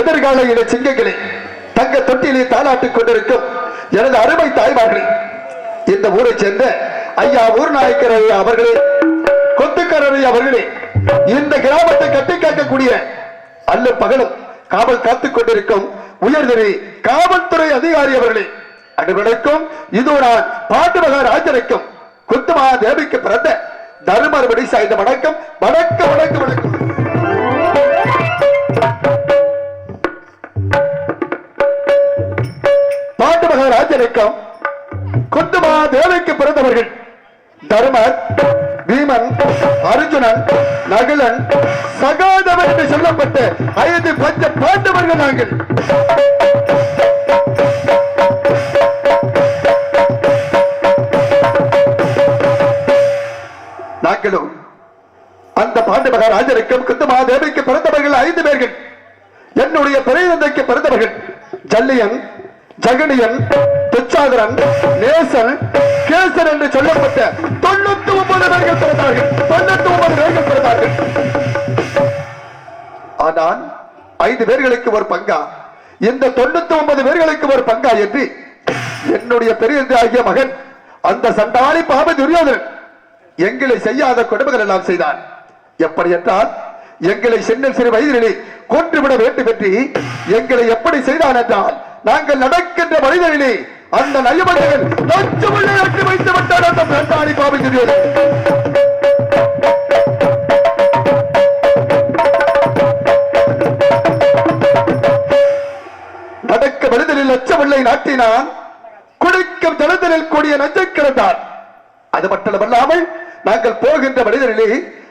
எதிர்கால இன சிங்கங்களே தங்க தொட்டிலே தாளாட்டிக் கொண்டிருக்கும் எனது அருமை தாய்மார்களே இந்த ஊரை சேர்ந்த ஐயா ஊர்நாயக்கர் ஐயா அவர்களே கொத்துக்காரரை அவர்களே இந்த கிராமத்தை கட்டி அல்ல பகலும் காவல் காத்துக் கொண்டிருக்கும் உயர்திரி காவல்துறை அதிகாரி அவர்களே அனைவருக்கும் இது நான் பாட்டு மகாராஜனுக்கும் குத்துமா தேவிக்கு பிறந்த தருமர் சாய்ந்த வணக்கம் வணக்கம். ஜல்லியன் ஜகனியன் பிச்சாகரன் நேசன் கேசன் என்று சொல்லப்பட்ட தொண்ணூத்தி ஒன்பது பேர்கள் பிறந்தார்கள். தொண்ணூத்தி ஒன்பது பேர்கள் பிறந்தார்கள். ஆனால் ஐந்து பேர்களுக்கு ஒரு பங்கா? இந்த தொண்ணூத்தி ஒன்பது பேர்களுக்கு ஒரு பங்கா என்று என்னுடைய பெரிய ஆகிய மகன் அந்த சண்டாளி பாப துரியோதனன் எங்களை செய்யாத கொடுமைகள் எல்லாம் செய்தான். எப்படி என்றால் எங்களை சின்ன சிறு வயதிலே கொன்றுவிட வேண்டும் என்று எங்களை எப்படி செய்தான் என்றால் நாங்கள் நடக்கின்ற மனிதர்களே அந்த நயமனிதன் நச்சுமுள்ளை அட்டு வைத்து விட்டார் அந்த பிரண்டாணி பாப நடக்க விடுதலில் லட்சமில்லை நாட்டினான் குடிக்கும் தளதலில் கூடிய நஞ்சை கிடந்தான். அது மட்டுமல்லாமல் நாங்கள் போகின்ற மனிதரிலே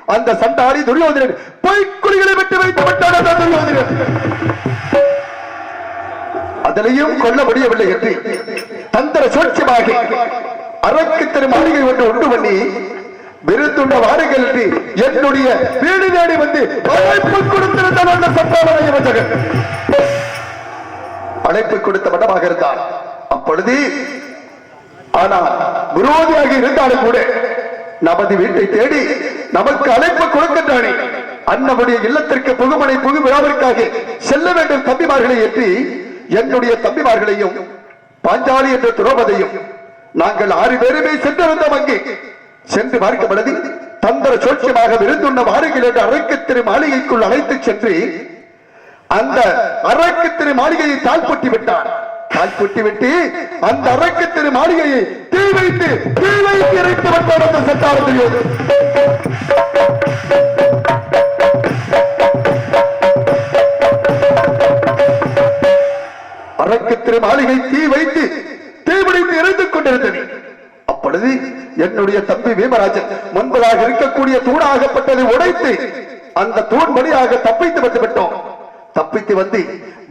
அந்த சண்டாரி துரியோதனன் பொய்க்குழிகளை விட்டு வைத்து விட்டான அந்த துரியோதனன். கொல்ல முடியவில்லை என்று தந்திர சூழ்ச்சியாக அரக்கு திரு ஒன்று ஒன்று உண்டு பண்ணி விருந்துண்ட வாருங்கள் என்று என்னுடைய வீடு தேடி வந்து அழைப்பு கொடுத்திருந்தான் அந்த சட்டாளரை யுவஜகன் அழைப்பு கொடுத்த மண்டமாக இருந்தார் அப்பொழுது ஆனால் விரோதியாக இருந்தாலும் கூட நமது வீட்டை தேடி நமக்கு அழைப்பு கொடுக்கின்றானே. அண்ணனுடைய இல்லத்திற்கு புகுமனை புகு விழாவிற்காக செல்ல வேண்டும் தம்பிமார்களை ஏற்றி என்னுடைய தம்பிமார்களையும் பாஞ்சாலி என்ற துரோபதையும் நாங்கள் ஆறு பேருமே சென்றிருந்தோம் அங்கே. சென்று பார்க்க தந்திர சோட்சியமாக விருந்துண்ண வாருங்கள் என்று அரைக்கு திரு மாளிகைக்குள் அழைத்து சென்று அந்த அரக்கு திரு மாளிகையை தாழ்பட்டி விட்டான் தாழ்பட்டி விட்டு அந்த அரக்கு திரு மாளிகையை வைத்து தீ வைத்து இறைத்து விட்டார் அந்த சட்டார தெரியாது மாளிகை தீ வைத்து தீபிடித்து எரிந்து கொண்டிருந்தது. அப்பொழுது என்னுடைய தம்பி பீமராஜன் முன்பதாக இருக்கக்கூடிய தூணாகப்பட்டதை உடைத்து அந்த தூண் வழியாக தப்பித்து வந்து விட்டோம். தப்பித்து வந்து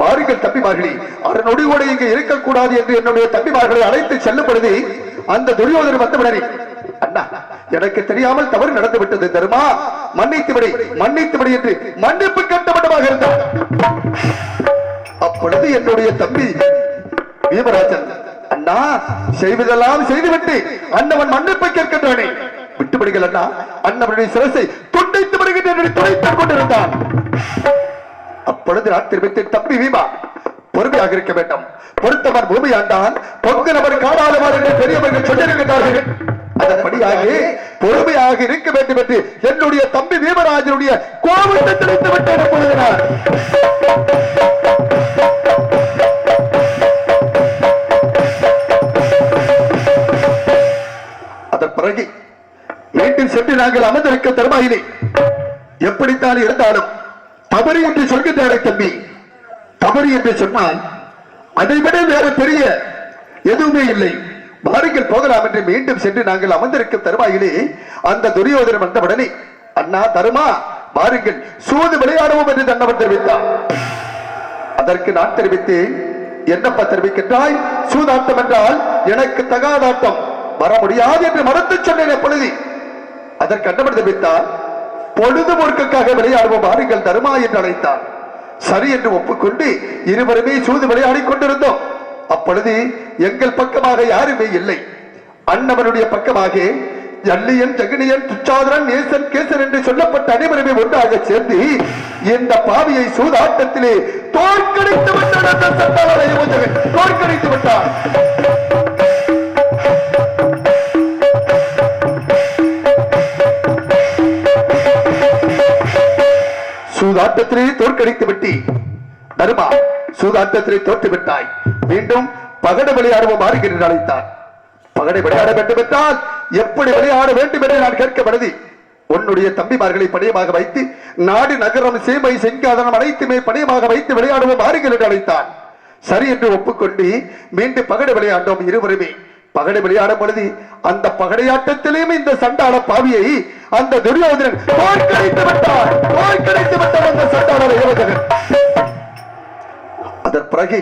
மாறுகள் தம்பிமார்களே அரை நொடி கூட இங்கு இருக்கக்கூடாது என்று என்னுடைய தம்பிமார்களை அழைத்து செல்லும் பொழுது அந்த துரியோதனர் வந்தவுடனே அண்ணா எனக்கு தெரியாமல் தவறு நடந்து விட்டது தருமா? மன்னித்து விடு என்று மன்னிப்பு கட்டமட்டமாக இருந்தார் அப்பொழுது என்னுடைய தம்பி பீமராஜன் அண்ணா செய்வதெல்லாம் செய்துவிட்டு அண்ணவன் மன்னிப்பை கேட்கின்றானே. விட்டுவிடுங்கள் அண்ணா அண்ணவனுடைய சிரசை துண்டைத்து விடுகின்ற துடைத்துக் கொண்டிருந்தான். அப்பொழுது நான் தெரிவித்தேன் தம்பி வீமா பொறுமையாக இருக்க வேண்டும். பொறுத்தவர் பூமி ஆண்டான் பொங்கு நபர் காணாதவர் என்று பெரியவர்கள் சொல்லியிருக்கிறார்கள். அதன்படியாக பொறுமையாக இருக்க வேண்டும் என்று என்னுடைய தம்பி வீமராஜனுடைய கோபத்தை திணைத்து விட்டேன் அப்பொழுது அதன் பிறகு வீட்டில் சென்று நாங்கள் அமர்ந்திருக்க தருமாயிலே எப்படித்தான் இருந்தாலும் தவறு என்று சொல்கின்றாரே தம்பி. தவறு என்று சொன்னால் அதை விட வேற பெரிய எதுவுமே இல்லை. வாருங்கள் போகலாம் என்று மீண்டும் சென்று நாங்கள் அமர்ந்திருக்கும் தருவாயிலே அந்த துரியோதனம் வந்தவுடனே அண்ணா தருமா? வாருங்கள் சூது விளையாடுவோம் என்று தன்னவர் தெரிவித்தார். அதற்கு நான் தெரிவித்தேன். என்னப்பா தெரிவிக்கின்றாய்? சூதாட்டம் என்றால் எனக்கு தகாதாட்டம். வர முடியாது என்று மறுத்து சொன்னேன் எப்பொழுது அதற்கு அண்ணவர் தெரிவித்தார் பொழுதுபோக்குக்காக விளையாடுவோம் வாருங்கள் தருமா என்று அழைத்தார். சரி என்று ஒப்புக்கொண்டு இருவருமே சூது விளையாடி கொண்டிருந்தோம் அப்பொழுது எங்கள் பக்கமாக யாருமே இல்லை. அண்ணவனுடைய பக்கமாக ஜல்லியன் ஜெகனியன் துச்சாதரன் நேசன் கேசன் என்று சொல்லப்பட்ட அனைவருமே ஒன்றாக சேர்ந்து இந்த பாவியை சூதாட்டத்திலே தோற்கடித்து விட்டார் தோற்கடித்து விட்டார் சூதாட்டத்திலே தோற்கடித்து விட்டி. தருமா சூதாட்டத்திலே தோற்று விட்டாய் மீண்டும் பகட விளையாடுவோம் என்று அழைத்தார். பகடை விளையாட வேண்டும் என்றால் எப்படி விளையாட வேண்டும் என நான் கேட்கப்படுது. உன்னுடைய தம்பிமார்களை பணியமாக வைத்து நாடு நகரம் சீமை செங்காதனம் அனைத்துமே பணியமாக வைத்து விளையாடுவோம் வாருங்கள் அழைத்தான் சரி என்று ஒப்புக்கொண்டு மீண்டும் பகடை விளையாண்டோம் இருவருமே. பகடை விளையாடும் பொழுது அந்த பகடையாட்டத்திலேயும் இந்த சண்டாள பாவியை அந்த துரியோதனன் தோற்கடித்து விட்டார் தோற்கடித்து விட்டார் அந்த சண்டாள யுவஜகன் அதன் பிறகு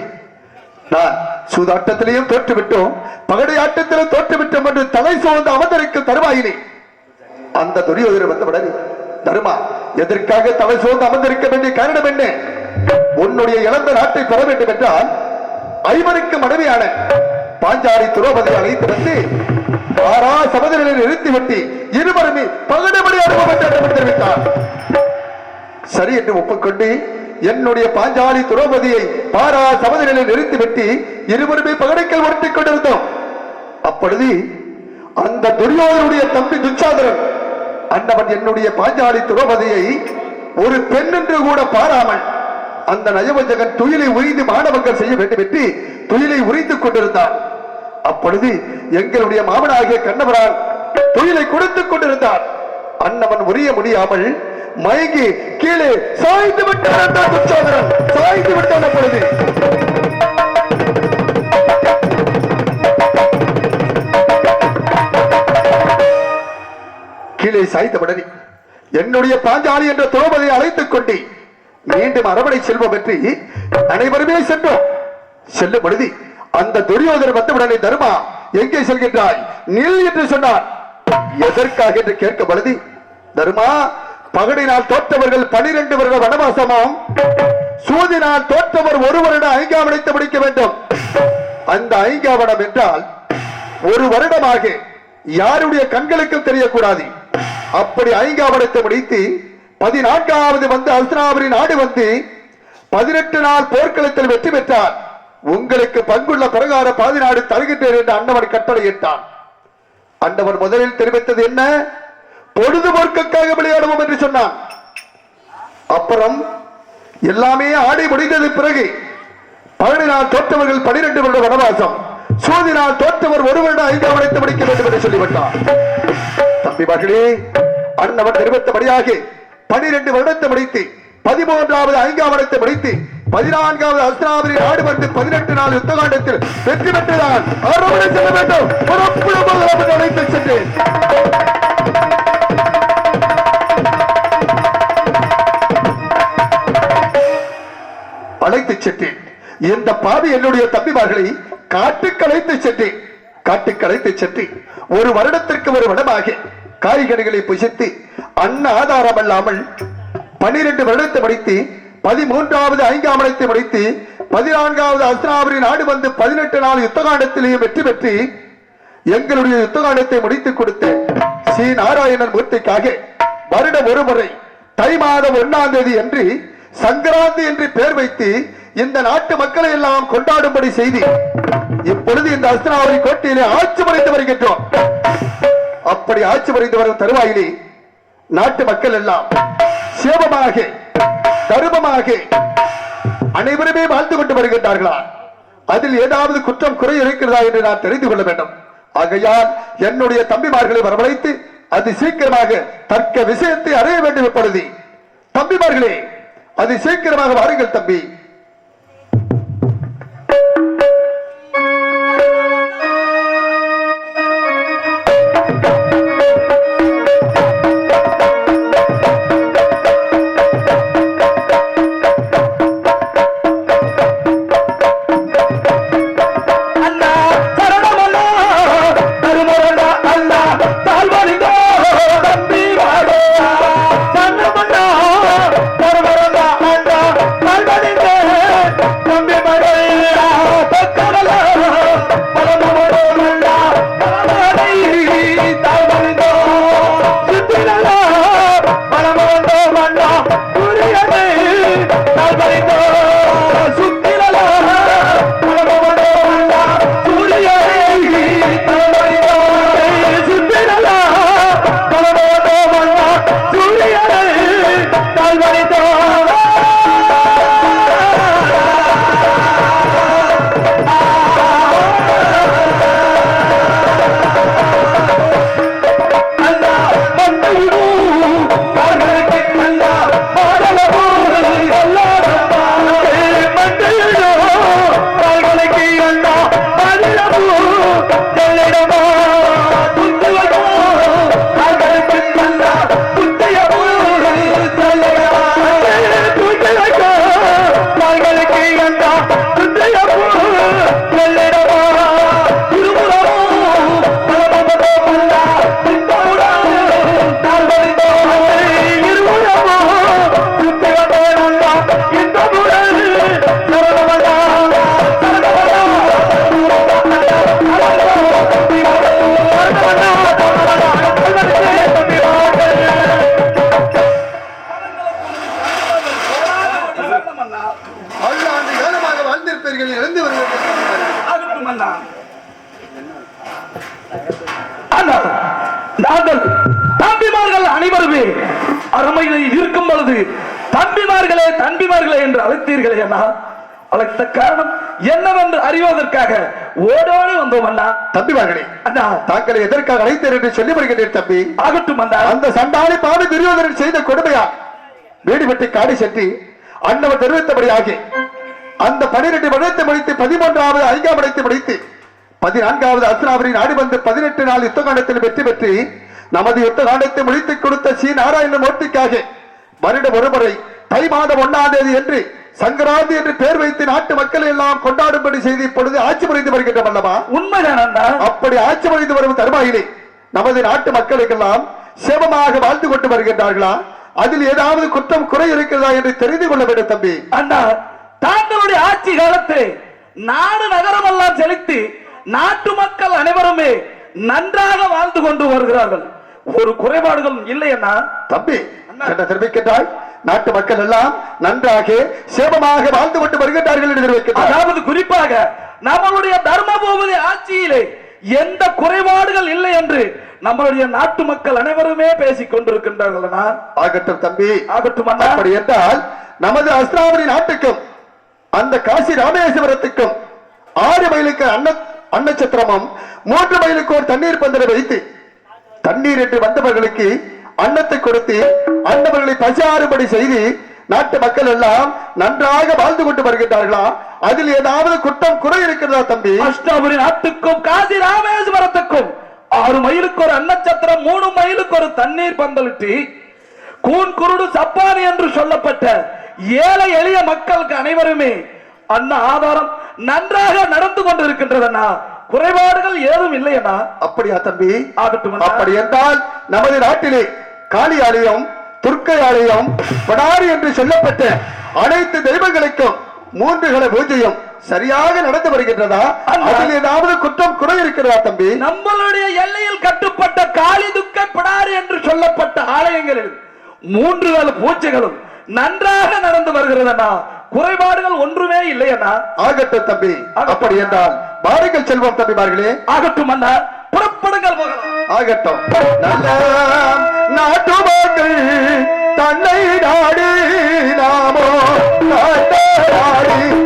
நான் சூதாட்டத்திலேயும் தோற்றுவிட்டோம் பகடையாட்டத்திலும் தோற்றுவிட்டோம் என்று தலை சோர்ந்து அமர்ந்திருக்கும் தருவாயிலே அந்த துரியோதனர் வந்தவுடன் தருமா எதற்காக தலை சோர்ந்து அமர்ந்திருக்க வேண்டிய காரணம் என்ன? உன்னுடைய இழந்த நாட்டை பெற வேண்டும் என்றால் ஐவருக்கு மனைவியான பாஞ்சாரி துரோபதி அழைத்து வந்து ஆறா சபதங்களை நிறுத்திவிட்டு இருவருமே பகடபடி அனுபவம் தெரிவித்தார். சரி என்று ஒப்புக்கொண்டு என்னுடைய பாஞ்சாலி துரோபதியை பாரா சபதநிலை நிறுத்திவிட்டு இருவருமே பகடைக்கல் உரட்டிக் கொண்டிருந்தோம். அப்பொழுது அந்த துரியோதனுடைய தம்பி துச்சாதரன் அந்தவன் என்னுடைய பாஞ்சாலி துரோபதியை ஒரு பெண் என்று கூட பாராமல் அந்த நயவஞ்சகன் துயிலை உரிந்து மாணவர்கள் செய்ய வேண்டும் என்று துயிலை உரிந்து கொண்டிருந்தான் அப்பொழுது எங்களுடைய மாமனாகிய கண்ணவரால் தொழிலை கொடுத்துக் கொண்டிருந்தார். அன்னவன் உரிய முடியாமல் மயங்கி கீழே சாய்ந்து விட்டான் அந்த துச்சாதனன் சாய்ந்து விட்டான் அப்பொழுது. கீழே சாய்த்தவுடனே என்னுடைய பாஞ்சாலி என்ற துரோபதியை அழைத்துக் கொண்டு மீண்டும் அரவணை செல்வம் பற்றி அனைவருமே சென்றோம். செல்லும் பொழுது அந்த துரியோதனை வந்தவுடனே தர்மா? எங்கே செல்கின்றாய்? நில் என்று சொன்னார். எதற்காக என்று கேட்க பொழுது தருமா பகடினால் தோற்றவர்கள் பனிரெண்டு வருட வனவாசமாம். சூதினால் தோற்றவர் ஒரு வருடம் ஐங்காவணத்தை முடிக்க வேண்டும். அந்த ஐங்காவடம் என்றால் ஒரு வருடமாக யாருடைய கண்களுக்கும் தெரியக்கூடாது. அப்படி ஐங்காவடத்தை முடித்து பதினான்காவது வந்து அல்சனாபுரி நாடு வந்து பதினெட்டு நாள் போர்க்களத்தில் வெற்றி பெற்றார். உங்களுக்கு பங்குள்ள பிரகார பாதிநாடு தருகின்றேன் என்று கட்டளை கட்டளையிட்டான் அண்டவன் முதலில் தெரிவித்தது என்ன? பொழுதுபோக்குக்காக விளையாடுவோம் என்று சொன்னான். அப்புறம் எல்லாமே ஆடி முடிந்தது பிறகு பதினாறு தோற்றவர்கள் பனிரெண்டு வருட வனவாசம். சோதினால் தோற்றவர் ஒரு வருடம் ஐந்து அடைத்து முடிக்க வேண்டும் என்று சொல்லிவிட்டார். தம்பி மகளே அண்ணவன் தெரிவித்தபடியாக பனிரெண்டு வருடத்தை முடித்து பதிமூன்றாவது ஐந்தாம் இடத்தை முடித்து பதினான்காவது அஸ்திராபதி நாடு வந்து பதினெட்டு நாள் யுத்தகாண்டத்தில் வெற்றி பெற்றுதான் அறுவடை செல்ல வேண்டும். அழைத்து சென்றேன் அழைத்து சென்றேன். இந்த பாவி என்னுடைய தம்பிமார்களை காட்டுக்கழைத்து சென்றேன். காட்டுக்கு அழைத்து சென்று ஒரு வருடத்திற்கு ஒரு வருடமாக காய்கறிகளை புசித்து அன்ன ஆதாரம் அல்லாமல் பனிரெண்டு வருடத்தை படித்து பதிமூன்றாவது ஐந்தாமடத்தை முடித்து பதினான்காவது அஸ்திராபுரி நாடு வந்து பதினெட்டு நாள் யுத்தகாண்டத்திலேயே வெற்றி பெற்று எங்களுடைய யுத்தகாண்டத்தை முடித்துக் கொடுத்த ஸ்ரீ நாராயணன் மூர்த்திக்காக வருடம் ஒரு முறை தை மாதம் ஒன்னாம் தேதி என்று சங்கராந்தி என்று பெயர் வைத்து இந்த நாட்டு மக்களை எல்லாம் கொண்டாடும்படி செய்தி இப்பொழுது இந்த அஸ்திராவரி கோட்டையிலே ஆட்சி புரிந்து வருகின்றோம். அப்படி ஆட்சி புரிந்து வரும் தருவாயிலே நாட்டு மக்கள் எல்லாம் சேபமாக தருமமாக அனைவருமே வாழ்ந்து கொண்டு வருகின்றார்களா? அதில் ஏதாவது குற்றம் குறை இருக்கிறதா என்று நான் தெரிந்து கொள்ள வேண்டும். ஆகையால் என்னுடைய தம்பிமார்களை வரவழைத்து அது சீக்கிரமாக தர்க்க விஷயத்தை அறிய வேண்டும் இப்பொழுது. தம்பிமார்களே அது சீக்கிரமாக வாருங்கள் தம்பி. ஆனால் நாங்கள் தம்பிமார்கள் அனைவருமே அருமையில் இருக்கும் பொழுது தம்பிமார்களே தம்பிமார்களே என்று அழைத்தீர்களே அண்ணா. அழைத்த காரணம் என்னவென்று அறிவதற்காக ஓடோடி வந்தோம் அண்ணா. தம்பி மகனே அண்ணா. தாங்களை எதற்காக அழைத்தேன் என்று சொல்லி வருகிறேன் தம்பி. ஆகட்டும் அண்ணா. அந்த சண்டாளி பாவி துரியோதனன் செய்த கொடுமையா வீடு வெட்டி காடி செட்டி அன்னவர் தெரிவித்தபடியாகி அந்த பனிரெண்டு மடத்தை முடித்து பதிமூன்றாவது ஐந்தாம் மடத்தை முடித்து பதினான்காவது அஸ்ராவரி நாடு வந்து பதினெட்டு நாள் யுத்த காண்டத்தில் வெற்றி பெற்று நமது யுத்த காண்டத்தை முடித்துக் கொடுத்த ஸ்ரீ நாராயண மூர்த்திக்காக வருடம் ஒருமுறை தை மாதம் ஒன்னாம் தேதி என்று சங்கராந்தி என்று பெயர் வைத்து நாட்டு மக்கள் எல்லாம் கொண்டாடும்படி செய்து இப்பொழுது ஆட்சி புரிந்து வருகின்றோம் அல்லவா உண்மைதான் அப்படி ஆட்சி புரிந்து வரும் தருவாயிலே நமது நாட்டு மக்களுக்கெல்லாம் சேமமாக வாழ்ந்து கொண்டு வருகின்றார்களா? அதில் ஏதாவது குற்றம் குறை இருக்கிறதா என்று தெரிந்து கொள்ள வேண்டும் தம்பி. அண்ணா தாங்களுடைய ஆட்சி காலத்தில் நாடு நகரம் எல்லாம் செலுத்தி நாட்டு மக்கள் அனைவருமே நன்றாக வாழ்ந்து கொண்டு வருகிறார்கள். ஒரு குறைபாடுகள் இல்லை அண்ணா. தம்பி என்ன தெரிவிக்கின்றாய்? நாட்டு மக்கள் எல்லாம் நன்றாக சேமமாக வாழ்ந்து கொண்டு வருகின்றார்கள் என்று அதாவது குறிப்பாக நம்மளுடைய தர்மபூபதி ஆட்சியிலே எந்த குறைபாடுகள் இல்லை என்று நம்மளுடைய நாட்டு மக்கள் அனைவருமே பேசிக் கொண்டிருக்கின்றார்கள். ஆகட்டும் தம்பி. ஆகட்டும் அப்படி என்றால் நமது அஸ்ராவதி நாட்டுக்கும் அந்த காசி ராமேஸ்வரத்துக்கும் ஆறு மைலுக்கு அன்ன அன்னச்சத்திரமும் மூன்று மைலுக்கு ஒரு தண்ணீர் பந்தலை வைத்து தண்ணீர் என்று வந்தவர்களுக்கு அன்னத்தை கொடுத்து அன்னவர்களை பசியாறுபடி செய்து நாட்டு மக்கள் எல்லாம் நன்றாக வாழ்ந்து கொண்டு வருகின்றார்களா? அதில் ஏதாவது குற்றம் குறை இருக்கிறதா தம்பி? அஷ்டாபுரி நாட்டுக்கும் காசி ராமேஸ்வரத்துக்கும் ஆறு மைலுக்கு ஒரு அன்னச்சத்திரம் மூணு மைலுக்கு ஒரு தண்ணீர் பந்தலிட்டு கூன் குருடு சப்பானி என்று சொல்லப்பட்ட ஏழை எளிய மக்களுக்கு அனைவருமே அன்ன ஆதாரம் நன்றாக நடந்து கொண்டிருக்கின்றதண்ணா. குறைபாடுகள் ஏதும் இல்லையண்ணா. அப்படியா தம்பி? அண்ணா. அப்படி என்றால் நமது நாட்டிலே காளி ஆலயம் துர்க்கை ஆலயம் படாரி என்று சொல்லப்பட்ட அனைத்து தெய்வங்களுக்கும் மூன்று கல பூஜையும் சரியாக நடந்து வருகின்றதா. அதில் ஏதாவது குற்றம் குறை இருக்கிறதா தம்பி? நம்மளுடைய எல்லையில் கட்டுப்பட்ட காளி துக்க பிடாரி என்று சொல்லப்பட்ட ஆலயங்களில் மூன்று கால பூஜைகளும் நன்றாக நடந்து வருகிறதண்ணா. குறைபாடுகள் ஒன்றுமே இல்லையண்ணா. ஆகட்டும் தம்பி. அப்படி என்றால் பாருங்கள் செல்வம் தம்பிமார்களே. ஆகட்டும் அண்ணா. புறப்படுங்கள் போகலாம் ஆகட்டும். நல்ல நாட்டு மக்கள் தன்னை நாடி நாமோ நாட்டாடி